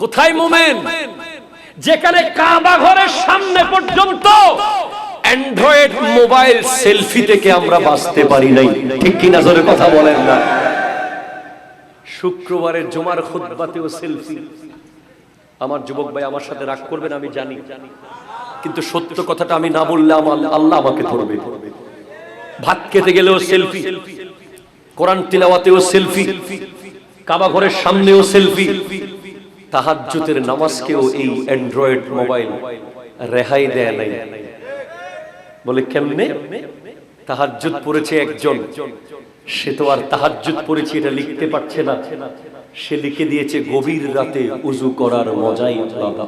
কোথায় মোমেন? যেখানে কাবা ঘরের সামনে পর্যন্ত অ্যান্ড্রয়েড মোবাইল সেলফি থেকে আমরা বাঁচতে পারি নাই। ঠিক কি নজরে কথা বলেন না? শুক্রবারের জমার খুতবাতেও সেলফি। আমার যুবক ভাই আমার সাথে রাগ করবেন, আমি জানি। কিন্তু সত্য কথাটা আমি না বললে আমার আল্লাহ আমাকে ধরবে। ভাত খেতে গেলেও সেলফি। কোরআন তিলাওয়াতেও সেলফি। কাবা ঘরের সামনেও সেলফি। তাহাজ্জুদের নামাজকেও এই অ্যান্ড্রয়েড মোবাইল রেহাই দেয় নাই। বলে, কেমনে? তাহাজ্জুদ পড়েছে একজন। সে তো আর তাহাজ্জুদ পড়েছে, এটা লিখতে পারছে না। সে লিখে দিয়েছে, গভীর রাতে উজু করার মজাই আলাদা।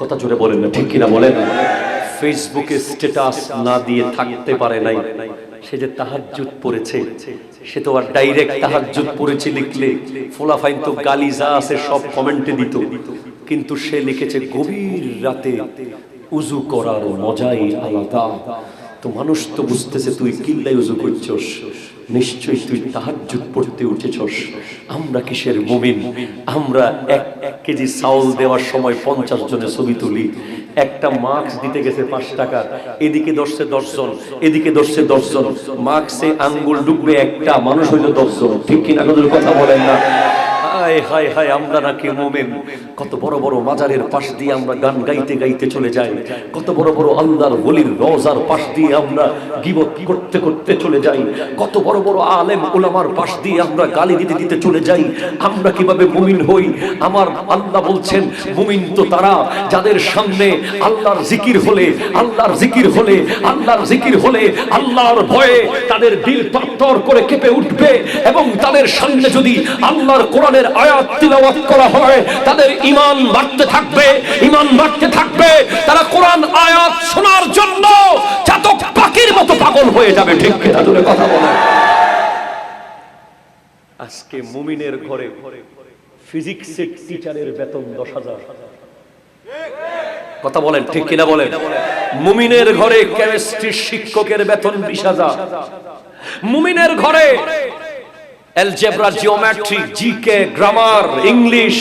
কথা জোরে বলেন না, ঠিক কিনা বলেন? ফেসবুকে স্ট্যাটাস না দিয়ে থাকতে পারে নাই। সে যে তাহাজ্জুদ পড়েছে, সে তো আর ডাইরেক্ট তাহাজ্জুদ পড়েছে লিখলে। ফোলাফাইন তো গালি যা আছে সব কমেন্টে দিত। কিন্তু সে লিখেছে, গভীর রাতে উজু করার মজাই আলাদা। তো মানুষ তো বুঝতেছে, তুই কিল্লাই উজু করছস? নিশ্চয়ই তুই তাহাজ্জুদ পড়তে উঠেছস। আমরা কিসের মুমিন? আমরা এক এক কেজি চাউল দেওয়ার সময় পঞ্চাশ জনের ছবি তুলি। একটা মাস্ক দিতে গেছে পাঁচ টাকা, এদিকে দশে দশজন, এদিকে দশে দশজন। মাস্কে আঙ্গুল ডুববে একটা, মানুষ হইল দশজন। ঠিক কিনা কথা বলেন না। হায় হায় হায়, আমরা নাকি মোমেন। কত বড় বড় মাজারের পাশ দিয়ে আমরা গান গাইতে গাইতে চলে যাই। কত বড় বড় আল্লাহর বলির রওজার পাশ দিয়ে আমরা গিবত করতে করতে চলে যাই। কত বড় বড় আলেম ওলামার পাশ দিয়ে আমরা গালি দিতে দিতে চলে যাই। আমরা কীভাবে মুমিন হই? আমার আল্লাহ বলছেন, মুমিন তো তারা যাদের সামনে আল্লাহর জিকির হলে, আল্লাহর জিকির হলে, আল্লাহর জিকির হলে আল্লাহর ভয়ে তাদের দিল তত্তর করে কেঁপে উঠবে এবং তাদের সামনে যদি আল্লাহর কোরআনের আয়াত তিলাওয়াত করা হয়, তাদের বাড়তে থাকবে বাড়তে থাকবে। তারা কোরআন আয়াত শোনার জন্য চাতক পাখির মতো পাগল হয়ে যাবে, ঠিক দূরে কথা বলে আজকে মুমিনের ঘরে টিচারের বেতন দশ হাজার। কথা বলেন, ঠিক কিনা বলেন? মুমিনের ঘরে কেমিস্ট্রির শিক্ষকের বেতন বিশ হাজার। মুমিনের ঘরে algebra geometry GK grammar English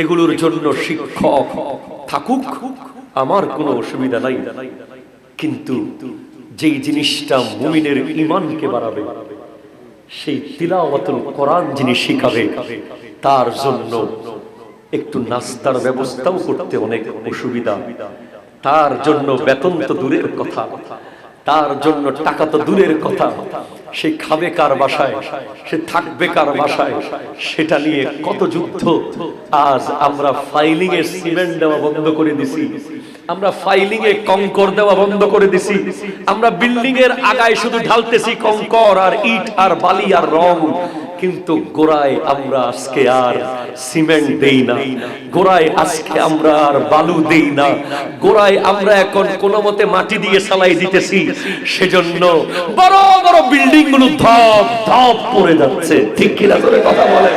এগুলোর জন্য শিক্ষক থাকুক, আমার কোনো অসুবিধা নাই। কিন্তু যেই জিনিসটা মুমিনের ইমানকে বাড়াবে, সেই তিলাওয়াতুল কোরআন যিনি শিখাবে, তার জন্য একটু নাস্তার ব্যবস্থাও করতে অনেক অসুবিধা। তার জন্য বেতন তো দূরের কথা, তার জন্য টাকা তো দূরের কথা। সে খাবে কার বাসায়? সে থাকবে কার বাসায়? সেটা নিয়ে কত যুদ্ধ। আজ আমরা ফাইলিং এর সিমেন্ট দেওয়া বন্ধ করে দিছি। আমরা ফাইলিং এ কঙ্কর দেওয়া বন্ধ করে দিছি। আমরা বিল্ডিং এর আগায় শুধু ঢালতেছি কঙ্কর আর ইট আর বালি আর রং। কিন্তু গোড়ায় আমরা আজকে আর সিমেন্ট দেই না। গোড়ায় আজকে আমরা আর বালু দেই না। গোড়ায় আমরা এখন কোনো মতে মাটি দিয়ে সালাই দিতেছি। সেজন্য বড় বড় বিল্ডিংগুলো ধপ ধপ পড়ে যাচ্ছে। ঠিক কিনা করে কথা বলে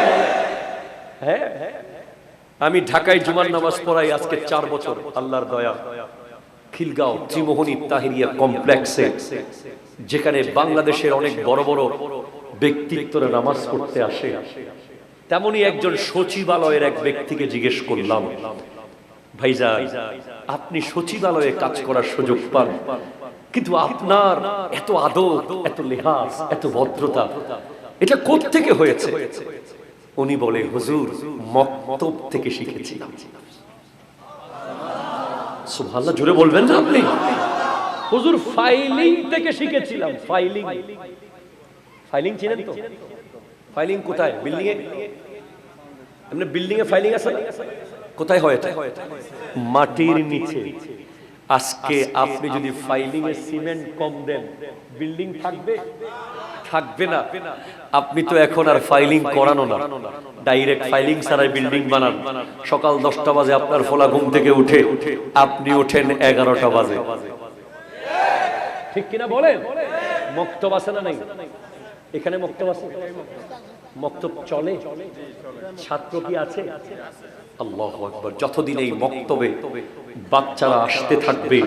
হ্যাঁ আমি ঢাকায় জুমার নামাজ পড়াই আজকে চার বছর। আল্লাহর দয়া। খিলগাঁও ত্রিমোহনী তাহিরিয়া কমপ্লেক্সে, যেখানে বাংলাদেশের অনেক বড় বড় ব্যক্তিত্বরা নামাজ পড়তে আসে। তেমনি একজন সচিবালয়ের এক ব্যক্তিকে জিজ্ঞেস করলাম, ভাইজা, আপনি সচিবালয়ে কাজ করার সুযোগ পান, কিন্তু আপনার এত আদর এত লেহাজ, এত ভদ্রতা, এটা থেকে হয়েছে? উনি বলে, হুজুর, মক্তব থেকে শিখেছিলাম সুবহানাল্লাহ, জোরে বলবেন না আপনি? হুজুর ফাইলিং থেকে শিখেছিলাম ফাইলিং ফাইলিং চিনেন তো ফাইলিং কোথায় বিল্ডিং এ এমনি বিল্ডিং এ ফাইলিং আছে কোথায় হয় এটা মাটির নিচে আজকে আপনি যদি ফাইলিং এ সিমেন্ট কম দেন বিল্ডিং থাকবে থাকবে না আপনি তো এখন আর ফাইলিং করানো না ডাইরেক্ট ফাইলিং ছাড়াই বিল্ডিং বানান সকাল দশটা বাজে আপনার ফোলা ঘুম থেকে উঠে আপনি ওঠেন এগারোটা বাজে ঠিক কিনা বলেন মক্তব আছে না নাই এখানে মক্তব আছে? মক্তব চলে? ছাত্র কি আছে? আল্লাহ আকবর। যতদিন এই মক্তবে বাচ্চারা আসতে থাকবে,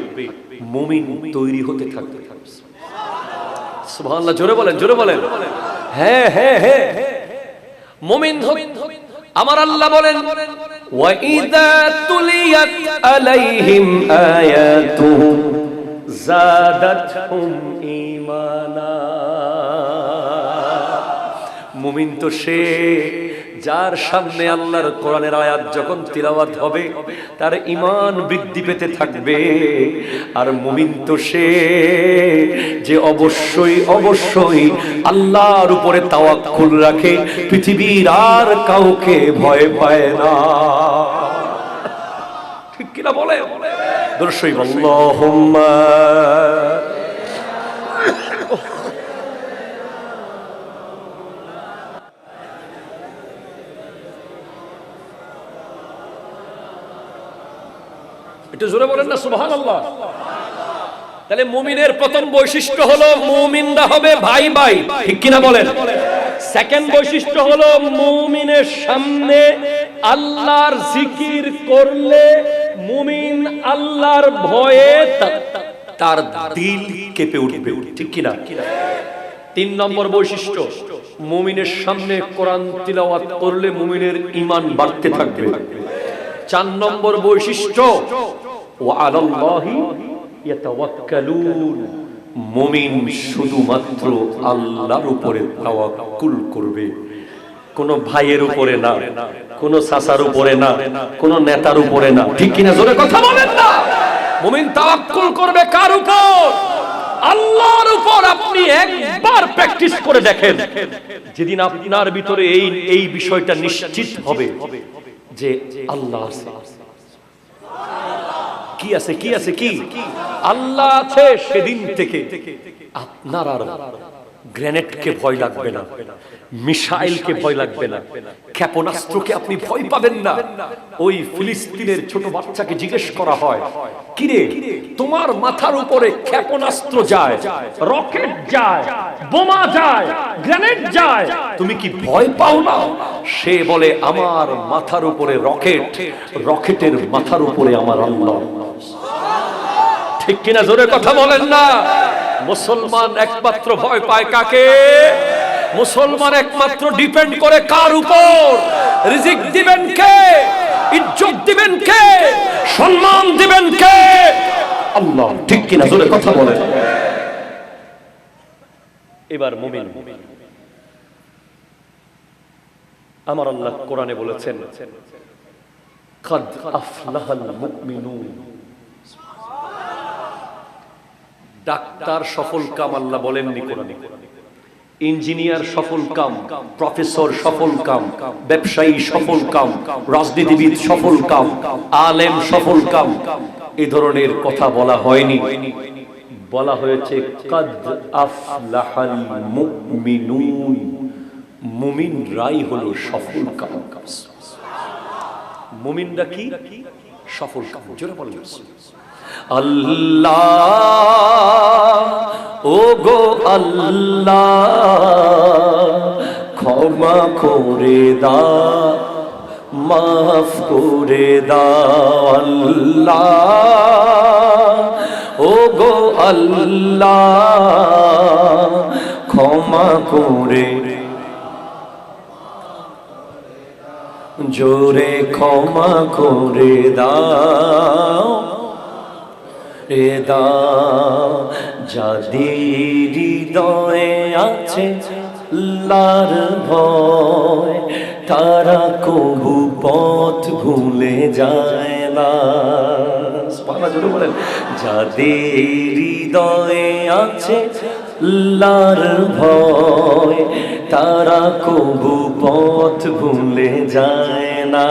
মুমিন তৈরি হতে থাকবে। সুবহানাল্লাহ, জোরে বলেন জোরে বলেন। হ্যাঁ হ্যাঁ হ্যাঁ মুমিন আমার আল্লাহ বলেন, ওয়াইদা তুলিয়াত আলাইহিম আয়াতুহু জাদাতহুম ঈমানা। মুমিন তো সে যার সামনে আল্লাহর কোরআনের আয়াত যখন তিলাওয়াত হবে তার ইমান বৃদ্ধি পেতে থাকবে। আর মুমিন তো সে যে অবশ্যই অবশ্যই আল্লাহর উপরে তাওয়াক্কুল রাখে পৃথিবীর আর কাউকে ভয় পায় না। ঠিক কিনা বলে দর্শই আল্লাহুম্মা একটু জোরে বলেন না সুবহান আল্লাহ তাহলে মুমিনের প্রথম বৈশিষ্ট্য হলো মুমিনরা হবে ভাই ভাই, ঠিক কিনা বলেন? সেকেন্ড বৈশিষ্ট্য হলো মুমিনের সামনে আল্লাহর জিকির করলে মুমিন আল্লাহর ভয়ে তার দিল কেঁপে উঠবে, ঠিক কিনা? তিন নম্বর বৈশিষ্ট্য, মুমিনের সামনে কোরআন তিলাওয়াত করলে মুমিনের ইমান বাড়তে থাকবে। চার নম্বর বৈশিষ্ট্য মুমিন শুধুমাত্র আল্লাহর উপরে তাওয়াক্কুল করবে। কোন ভাইয়ের উপরে না, কোন সাসার উপরে না, কোন নেতার উপরে না। ঠিক কিনা জোরে কথা বলেন না? মুমিন তাওয়াক্কুল করবে কার উপর? আল্লাহর উপর আপনি একবার প্র্যাকটিস করে দেখেন। যেদিন আপনার ভিতরে এই এই বিষয়টা নিশ্চিত হবে যে আল্লাহ আছে। কি আছে কি আছে, কি? আল্লাহ আছে সেদিন থেকে। আপনার আর গ্রেনেডকে ভয় লাগবে না, মিসাইলকে ভয় লাগবে না, ক্ষেপণাস্ত্রকে আপনি ভয় পাবেন না। ওই ফিলিস্তিনের ছোট বাচ্চাকে জিজ্ঞেস করা হয়, কিরে, তোমার মাথার উপরে ক্ষেপণাস্ত্র যায়, রকেট যায়, বোমা যায়, গ্রেনেড যায়, তুমি কি ভয় পাও না? সে বলে, আমার মাথার উপরে রকেট, রকেটের মাথার উপরে আমার আল্লাহ। ঠিক কিনা জোরে কথা বলেন না মুসলমান একমাত্র ভয় পায় কাকে মুসলমান একমাত্র ডিপেন্ড করে কার উপর রিজিক দিবেন কে ইজ্জত দিবেন কে সম্মান দিবেন কে আল্লাহ ঠিক কিনা জোরে কথা বলেন এবার মুমিন আমার আল্লাহ কোরআনে বলেছেন قد أفلح المؤمنون ডাক্তার সফল কাম আল্লাহ বলেননি কোরআনে। ইঞ্জিনিয়ার সফল কাম, প্রফেসর সফল কাম, ব্যবসায়ী সফল কাম, রাজনীতিবিদ সফল কাম, আলেম সফল কাম এই ধরনের কথা বলা হয়নি। বলা হয়েছে, কাদ আফলাহাল মুমিনুন। মুমিন রাই হলো সফল কাম। মুমিনরা কি? সফল কাম। জোরে বলেন আল্লাহ ও গো আল্লাহ, ক্ষমা করে দা মাফ করে দাও আল্লাহ ও গো আল্লাহ, ক্ষমা করে জোরে ক্ষমা করে দাও। দাও যাদের হৃদয়ে আছে লার ভয়, তারা কবু পথ ভুলে যায় না। বলেন, যাদের হৃদয়ে আছে লার ভয়, তারা কবু পথ ভুলে যায় না।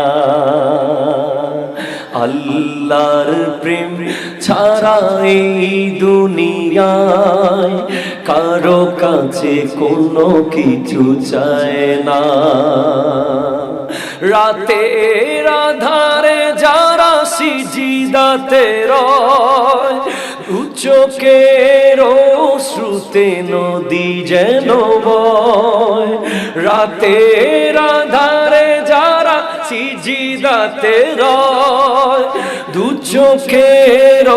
আল্লাহর প্রেম ছাড়া এই দুনিয়ায় কারও কাছে কোনো কিছু চায় না। রাতের আধারে যারা সিজিদাতে রয় উচকের শ্রুতে নদী যেন বয়। রাতের আধারে যারা সিজিদাতে রয়, দু চোখের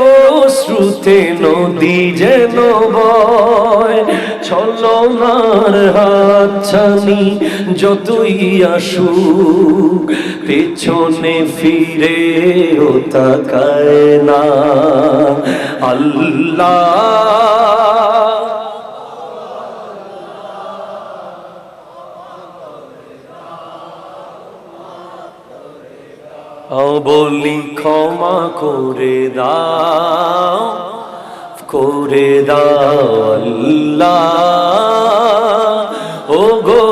শ্রুতে নদী যেন বয়। ছলনার হাতছানি যতই আসুক, পেছনে ফিরে ও তাকায় না। আল্লাহ বলি ক্ষমা করে দাও করে দাও আল্লাহ। ও গো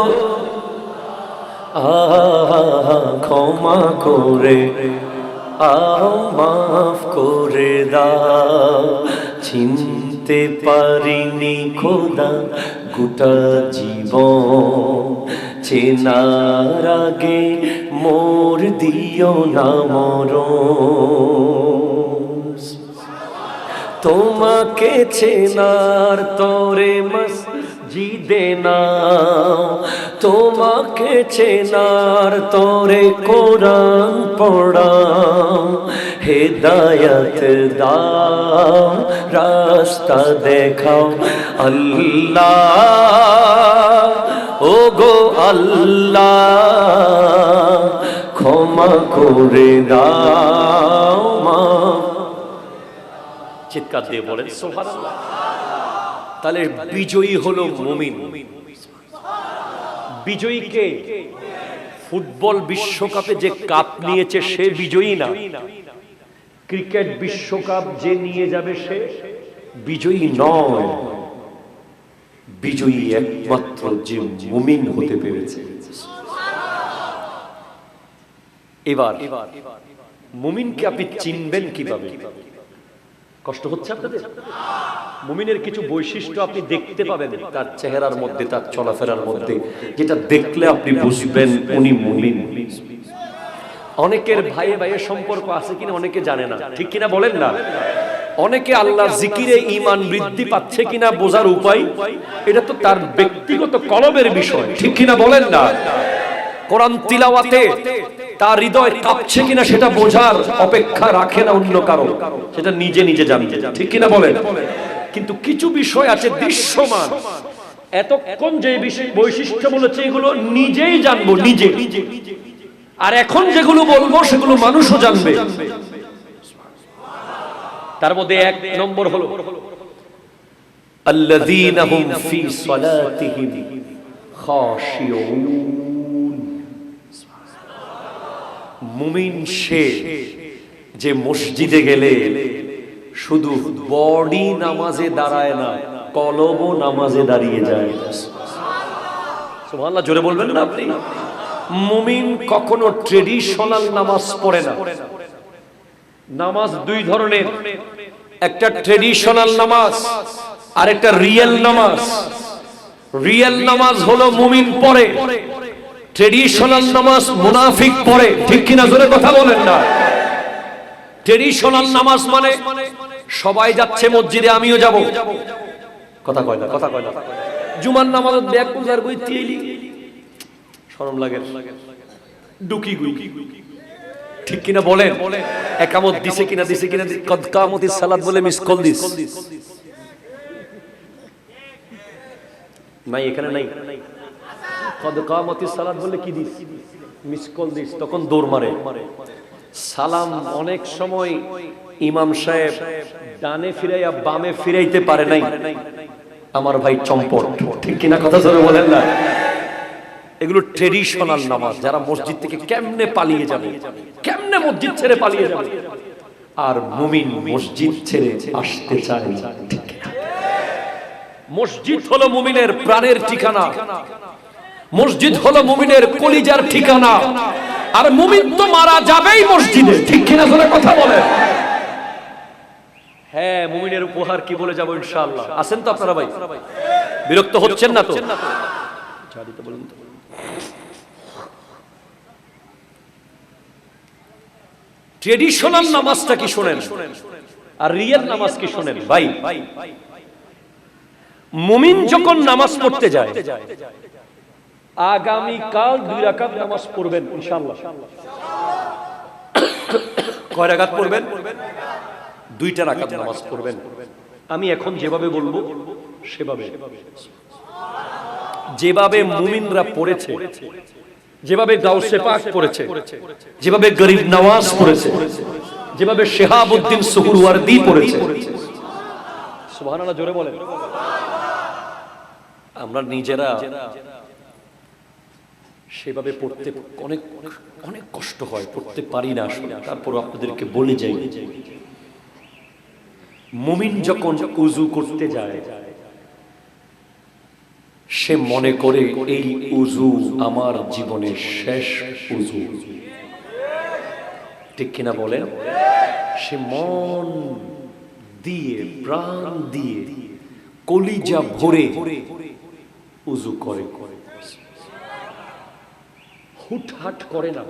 ক্ষমা করে, আও মাফ করে দাও। চিনতে পারিনি খোদা গোটা জীবন, চেনার আগে মোর দিও না মর তোমাকে চেনার তরে মসজিদে না তোমাকে চেনার তরে কোরআন পড়াও। হেদায়ত দাও রাস্তা দেখাও আল্লাহ ও গো আল্লাহ ক্ষমা করে দাও মা চিৎকার দিয়ে বলেন তাহলে বিজয়ী হলো মুমিন। বিজয়ী কে? ফুটবল বিশ্বকাপে যে কাপ নিয়েছে, সে বিজয়ী না? ক্রিকেট বিশ্বকাপ যে নিয়ে যাবে সে বিজয়ী নয়। বিজয়ী একমাত্র যে মুমিন হতে পেরেছে। এবার মুমিনকে আপনি চিনবেন কীভাবে? কষ্ট হচ্ছে আপনাদের? মুমিনের কিছু বৈশিষ্ট্য আপনি দেখতে পাবেন তার চেহারার মধ্যে তার চলাফেরার মধ্যে। যেটা দেখলে আপনি বুঝবেন উনি মুমিন। অনেকের ভাইয়ে ভাইয়ের সম্পর্ক আছে কিনা অনেকে জানে না। ঠিক কিনা বলেন না? অনেকে আল্লাহ জিকিরে ইমান বৃদ্ধি পাচ্ছে কিনা বোঝার উপায়? এটা তো তার ব্যক্তিগত কলবের বিষয়। ঠিক কিনা বলেন না? কোরআন তিলাওয়াতে তার হৃদয় কাঁপছে কিনা সেটা বোঝার অপেক্ষা রাখে না অন্য কারও। সেটা নিজে নিজে জানতে ঠিক কিনা বলেন? কিন্তু কিছু বিষয় আছে দৃশ্যমান। এতক্ষণ যে বিষয় বৈশিষ্ট্য বলেছে এগুলো নিজেই জানব নিজে। আর এখন যেগুলো বলব, সেগুলো মানুষও জানবে। তার মধ্যে এক নম্বর হলো, আল্লাযীনা হুম ফি সালাতিহিম খাশিউন। মুমিন সে যে মসজিদে গেলে শুধু বডি নামাজে দাঁড়ায় না কলবও নামাজে দাঁড়িয়ে যায়। সুবহানাল্লাহ, জোরে বলবেন না আপনি? মুমিন কখনো ট্রেডিশনাল নামাজ পড়ে না। নামাজ দুই ধরনের। একটা ট্রেডিশনাল নামাজ আর একটা রিয়েল নামাজ। রিয়েল নামাজ হলো মুমিন পড়ে ট্রেডিশনাল নামাজ মুনাফিক পড়ে। ঠিক কিনা জোরে কথা বলেন না। ট্রেডিশনাল নামাজ মানে সবাই যাচ্ছে মসজিদে, আমিও যাব। কথা কয় না, কথা কয় না। জুমার নামাজ ব্যাগ পূজার বই তিয়েলি লাগে। ডুকি গুই। ঠিক কিনা বলেন? একামত দিছে কিনা দিছে কিনা কদ কামতি সালাত বলে মিস কল দিস। নাই এখানে নাই। কদ কামতি সালাত বলে কি দিস? মিস কল দিস তখন দৌড় মারে। সালাম অনেক সময় ইমাম সাহেব ডানে ফিরাইয়া বামে ফিরাইতে পারে নাই। আমার ভাই চম্পট। ঠিক কিনা কথা ধরে বলেন না? এগুলো ট্রেডিশনাল নামাজ যারা মসজিদ থেকে কেমনে পালিয়ে যাবে কেমনে মসজিদ ছেড়ে পালিয়ে যাবে? আর মুমিন মসজিদ ছেড়ে আসতে চায়? মসজিদ হলো মুমিনের প্রাণের ঠিকানা। মসজিদ হলো মুমিনের কলিজার ঠিকানা। আর মুমিন তো মারা যাবেই মসজিদে ঠিক কিনা ধরে কথা বলে? হ্যাঁ মুমিনের উপহার কি বলে যাব ইনশাআল্লাহ। আছেন তো আপনারা ভাই? বিরক্ত হচ্ছেন না তো? বলুন তো। ট্রেডিশনাল নামাজটা কি শোনেন আর রিয়েল নামাজ কি শোনেন ভাই মুমিন যখন নামাজ পড়তে যায় আগামী কাল দুই রাকাত নামাজ পড়বেন ইনশাআল্লাহ কয় রাকাত পড়বেন? দুইটা রাকাত নামাজ পড়বেন আমি এখন যেভাবে বলব সেভাবে। যেভাবে মুমিনরা পড়েছে, যেভাবে গাউসে পাক পড়েছে, যেভাবে গরিব নওয়াজ পড়েছে, যেভাবে শেহাবুদ্দিন সুহুরওয়ার্দি পড়েছে। সুবহানাল্লাহ, জোরে বলেন। আমরা নিজেরা সেভাবে পড়তে অনেক অনেক কষ্ট হয়, পড়তে পারি না আসলে। তারপর আপনাদেরকে বলে যাই, মুমিন যখন উজু করতে যায় সে মনে করে এই উজু আমার জীবনের শেষ উজু ঠিক কিনা বলেন? সে মন দিয়ে, প্রাণ দিয়ে, কলিজা ভরে উজু করে। হুটহাট করে না।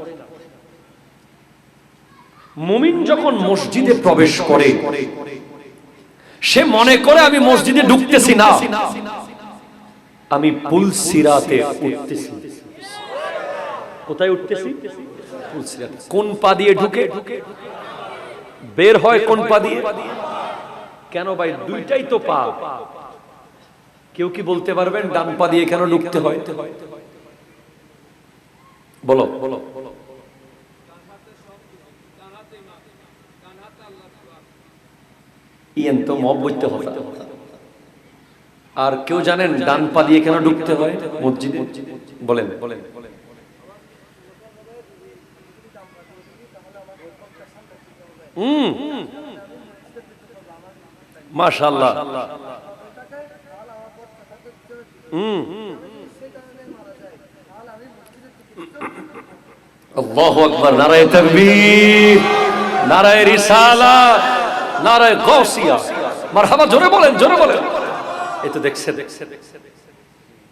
মুমিন যখন মসজিদে প্রবেশ করে, সে মনে করে আমি মসজিদে ঢুকতেছি না। আমি পুল সিরাতে উঠতেছি। কোথায় উঠতেছি? পুল সিরাতে। কোন পা দিয়ে ঢুকে? বের হয় কোন পা দিয়ে? কেন ভাই? দুইটাই তো পা। কেউ কি বলতে পারবেন ডান পা দিয়ে কেন ঢুকতে হয়? বলো। বলো ইয়েন তো মব বলতে হতা আর কেউ জানেন ডান পা দিয়ে কেন ঢুকতে হয়? মসজিদে? বলেন। হুম। মাশাআল্লাহ। হুম। আল্লাহু আকবার। নারায়ে তাকবীর। নারায়ে নারায়ে গাউসিয়া। মারহাবা, জোরে বলেন জোরে বলেন। এই তো দেখছে দেখছে দেখছে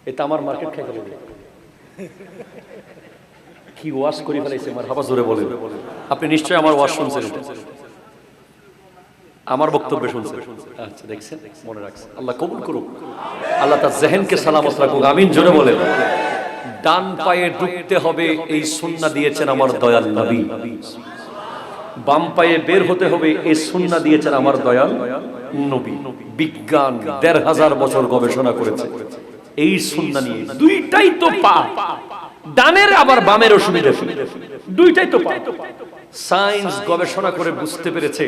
এটা আমার মার্কেট খাই ফেলে কি ওয়াশ করি ফেলাইছে মারহাবা জোরে বলেন। আপনি নিশ্চয়ই আমার ওয়াশ শুনছেন আমার বক্তব্য শুনছেন। আচ্ছা দেখছেন? মনে রাখছেন। আল্লাহ কবুল করুক। আল্লাহ তার জেহেনকে সালামত রাখুক। আমিন, জোরে বলেন। ডান পায়ে ঢুকতে হবে এই সুন্না দিয়েছেন আমার দয়াল নবী। বাম পায়ে বের হতে হবে এই সুন্না দিয়েছেন আমার দয়াল নবী, বিজ্ঞান দেড় হাজার বছর গবেষণা করেছে। এই সুন্না নিয়ে দুইটাই তো পা ডানের আবার বামের অসুবিধা দুইটাই তো পা সায়েন্স গবেষণা করে বুঝতে পেরেছে,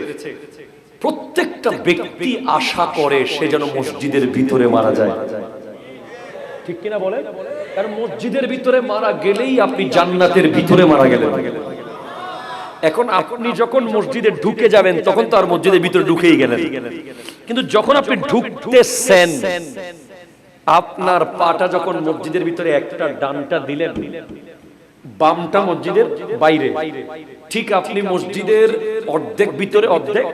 প্রত্যেকটা ব্যক্তি আশা করে সে যেন মসজিদের ভিতরে মারা যায়। ঠিক কিনা বলে কারণ মসজিদের ভিতরে মারা গেলেই আপনি জান্নাতের ভিতরে মারা গেলেন। এখন আপনি যখন মসজিদে ঢুকে যাবেন, তখন তো আর মসজিদের ভিতরে ঢুকেই গেলেন। কিন্তু যখন আপনি ঢুকতেছেন, আপনার পাটা যখন মসজিদের ভিতরে একটা ডানটা দিলেন, বামটা মসজিদের বাইরে। ঠিক আপনি মসজিদের অর্ধেক ভিতরে অর্ধেক,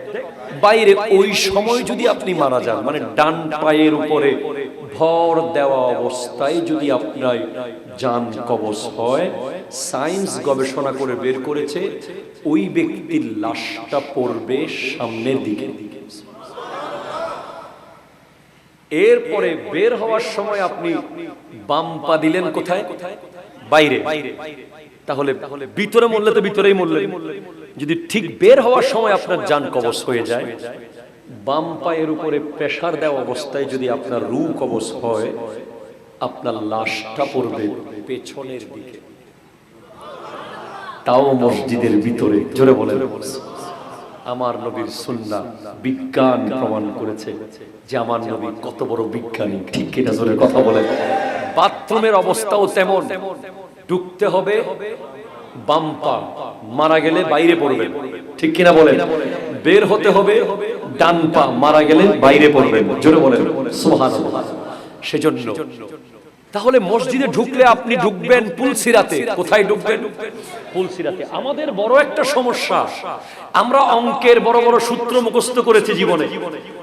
বাইরে ওই সময় যদি আপনি মারা যান মানে ডান পায়ের উপরে ভর দেওয়া অবস্থায় যদি আপনার যান কবচ হয়, সায়েন্স গবেষণা করে বের করেছে ওই ব্যক্তির লাশটা পড়বে সামনের দিকে। এরপরে বের হওয়ার সময় আপনি বাম পা দিলেন কোথায়? বাইরে। তাহলে ভিতরে মরলে তো ভিতরেই মরলেন। যদি ঠিক বের হওয়ার সময় আপনার যান কবচ হয়ে যায়, বাম পায়ের উপরে প্রেসার দেওয়া অবস্থায় যদি আপনার রু কবচ হয়, আপনার লাশটা পড়বে পেছনের দিকে। তাও মসজিদের ভিতরে, জোরে বলে আমার নবীর সুন্নাহ বিজ্ঞান প্রমাণ করেছে যে আমার নবী কত বড় বিজ্ঞানী, ঠিক কিনা জোরে কথা বলে। বাথরুমের অবস্থাও তেমন। ঢুকতে হবে, বাম পা মারা গেলে বাইরে পড়বে, ঠিক কিনা বলেন? বের হতে হবে, ডান পা মারা গেলে বাইরে পড়বে, জোরে বলেন, সুবহানাল্লাহ। সেজন্য তাহলে মসজিদে ঢুকলে আপনি ঢুকবেন পুলসিরাতে। কোথায় ঢুকবেন? পুলসিরাতে। আমাদের বড় একটা সমস্যা। আমরা অঙ্কের বড় বড় সূত্র মুখস্থ করেছি জীবনে।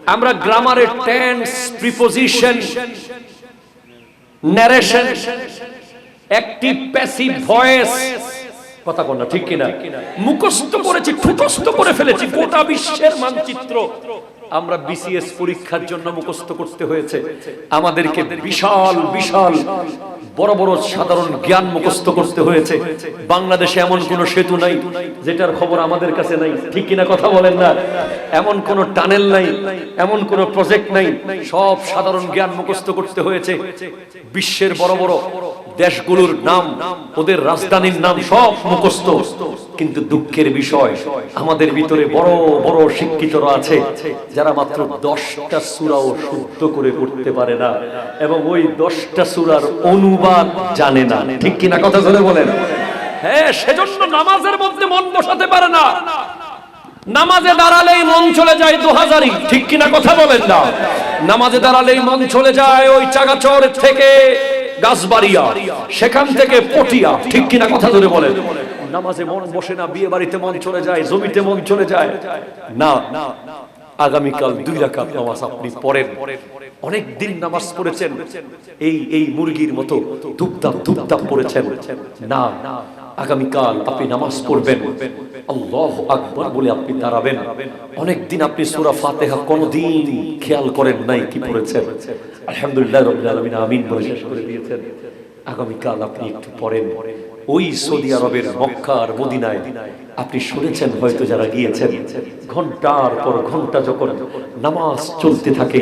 আমরা গ্রামারের tense preposition narration active passive voice কথা কোন না, ঠিক কিনা? মুখস্থ করেছি ঠুটস্থ করে ফেলেছি গোটা বিশ্বের মানচিত্র। আমরা বিসিএস পরীক্ষার জন্য মুখস্থ করতে হয়েছে। আমাদেরকে বিশাল বিশাল বড় বড় সাধারণ জ্ঞান মুখস্থ করতে হয়েছে। বাংলাদেশে এমন কোন সেতু নাই যেটার খবর আমাদের কাছে নাই। ঠিক কিনা কথা বলেন না? এমন কোন টানেল নাই এমন কোন প্রজেক্ট নাই। সব সাধারণ জ্ঞান মুখস্থ করতে হয়েছে। বিশ্বের বড় বড় দেশগুলোর নাম, ওদের রাজধানীর নাম সব মুখস্থ। কিন্তু দুঃখের বিষয়, আমাদের ভিতরে বড় বড় শিক্ষিতরা আছে, যারা মাত্র দশটা সুরাও শুদ্ধ করে পড়তে পারে না এবং ওই দশটা সুরার অনুবাদ জানে না। ঠিক কিনা কথা বলে বলেন? হ্যাঁ সেজন্য নামাজের মধ্যে মন বসাতে পারে না। নামাজে দাঁড়ালেই মন চলে যায় দু হাজারই ঠিক কিনা কথা বলেন না? নামাজে দাঁড়ালেই মন চলে যায় ওই চাগাচর থেকে গাছবাড়িয়া, সেখান থেকে পটিয়া, ঠিক কিনা কথা ধরে নামাজে মন বসে না, বিয়ে বাড়িতে মন চলে যায়, জমিতে মন চলে যায়। না, আগামীকাল দুই রাকাত নামাজ আপনি পড়েন। অনেক দিন নামাজ পড়েছেন, এই এই মুরগির মতো ধুপধাপ ধুপধাপ পড়েছেন। না, আগামীকাল আপনি নামাজ পড়বেন। আল্লাহ আকবর বলে আপনি দাঁড়াবেন। অনেক দিন আপনি সূরা ফাতিহা কোনদিন খেয়াল করেন নাই কি পড়েছেন। আলহামদুলিল্লাহ রাব্বিল আলমিন আমিন বলে শেষ করে দিয়েছেন। আগামীকাল আপনি একটু পরেন ওই সৌদি আরবের মক্কা আর মদিনায় আপনি শুনেছেন হয়তো যারা গিয়েছেন। ঘণ্টার পর ঘণ্টা যখন নামাজ চলতে থাকে,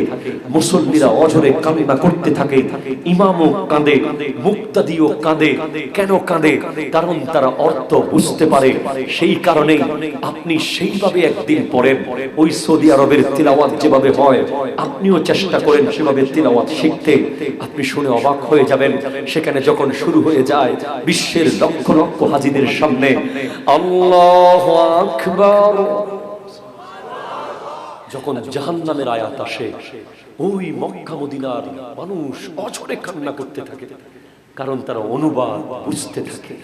মুসল্লিরা অজরে কান্না করতে থাকে, ইমামও কাঁদে, মুক্তাদিও কাঁদে, কেন কাঁদে? কারণ তারা অর্থ বুঝতে পারে। সেই কারণে আপনি সেইভাবে একদিন পড়েন। ওই সৌদি আরবের তিলাওয়াত যেভাবে হয়, আপনিও চেষ্টা করেন সেভাবে তিলাওয়াত শিখতে। আপনি শুনে অবাক হয়ে যাবেন। সেখানে যখন শুরু হয়ে যায়, বিশ্বের লক্ষ লক্ষ হাজিদের সামনে, আল্লাহ যখন জাহান্নামের আয়াত আসে, ওই মক্কা মদিনার মানুষ অঝরে কান্না করতে থাকে, কারণ তারা অনুবাদ বুঝতে থাকে।